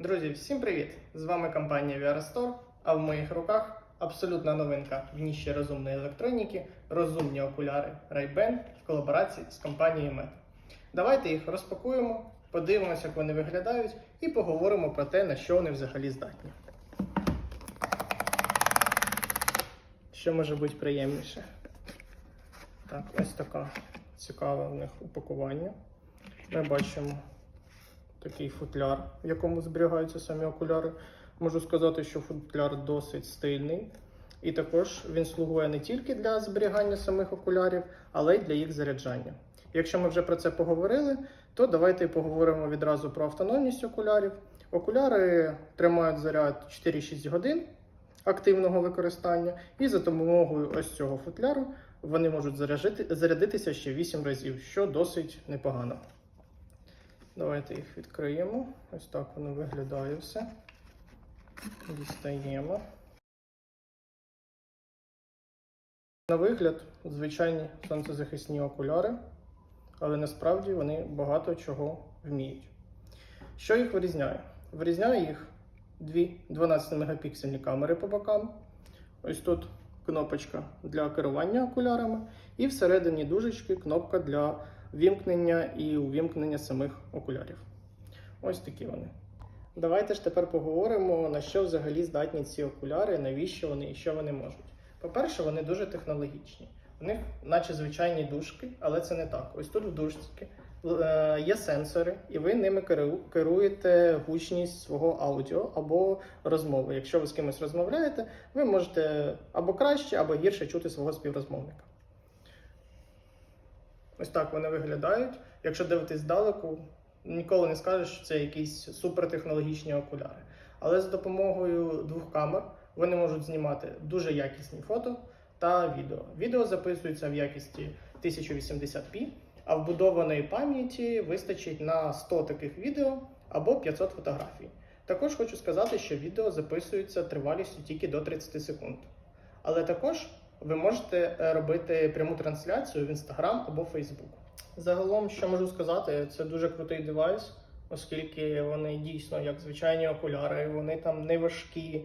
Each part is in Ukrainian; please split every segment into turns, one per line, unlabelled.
Друзі, всім привіт! З вами компанія VR Store, а в моїх руках абсолютна новинка в ніші розумної електроніки, розумні окуляри Ray-Ban в колаборації з компанією Meta. Давайте їх розпакуємо, подивимося, як вони виглядають, і поговоримо про те, на що вони взагалі здатні. Що може бути приємніше? Так, ось така цікаве в них упакування. Ми бачимо такий футляр, в якому зберігаються самі окуляри. Можу сказати, що футляр досить стильний. І також він слугує не тільки для зберігання самих окулярів, але й для їх заряджання. Якщо ми вже про це поговорили, то давайте поговоримо відразу про автономність окулярів. Окуляри тримають заряд 4-6 годин активного використання, і за допомогою ось цього футляру вони можуть заряджити, зарядитися ще 8 разів, що досить непогано. Давайте їх відкриємо. Ось так воно виглядає все. Дістаємо. На вигляд, звичайні сонцезахисні окуляри, але насправді вони багато чого вміють. Що їх вирізняє? Вирізняє їх дві 12-мегапіксельні камери по бокам. Ось тут кнопочка для керування окулярами, і всередині дужечки кнопка для вімкнення і увімкнення самих окулярів. Ось такі вони. Давайте ж тепер поговоримо, на що взагалі здатні ці окуляри, навіщо вони і що вони можуть. По-перше, вони дуже технологічні. У них, наче звичайні дужки, але це не так. Ось тут в дужці е, є сенсори, і ви ними керуєте гучність свого аудіо або розмови. Якщо ви з кимось розмовляєте, ви можете або краще, або гірше чути свого співрозмовника. Ось так вони виглядають. Якщо дивитись здалеку, ніколи не скажеш, що це якісь супертехнологічні окуляри. Але за допомогою двох камер вони можуть знімати дуже якісні фото та відео. Відео записується в якісті 1080p, а вбудованої пам'яті вистачить на 100 таких відео або 500 фотографій. Також хочу сказати, що відео записується тривалістю тільки до 30 секунд. Але також ви можете е, робити пряму трансляцію в Instagram або Facebook. Загалом, що можу сказати, це дуже крутий девайс, оскільки вони дійсно як звичайні окуляри, вони там не важкі,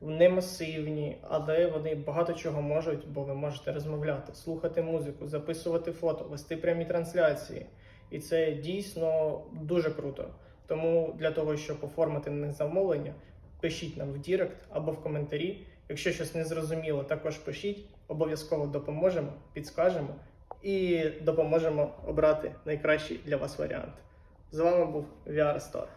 не масивні, але вони багато чого можуть, бо ви можете розмовляти, слухати музику, записувати фото, вести прямі трансляції. І це дійсно дуже круто. Тому для того, щоб оформити на замовлення, пишіть нам в Дірект або в коментарі. Якщо щось не зрозуміло, також пишіть, обов'язково допоможемо, підскажемо і допоможемо обрати найкращий для вас варіант. З вами був VR Store.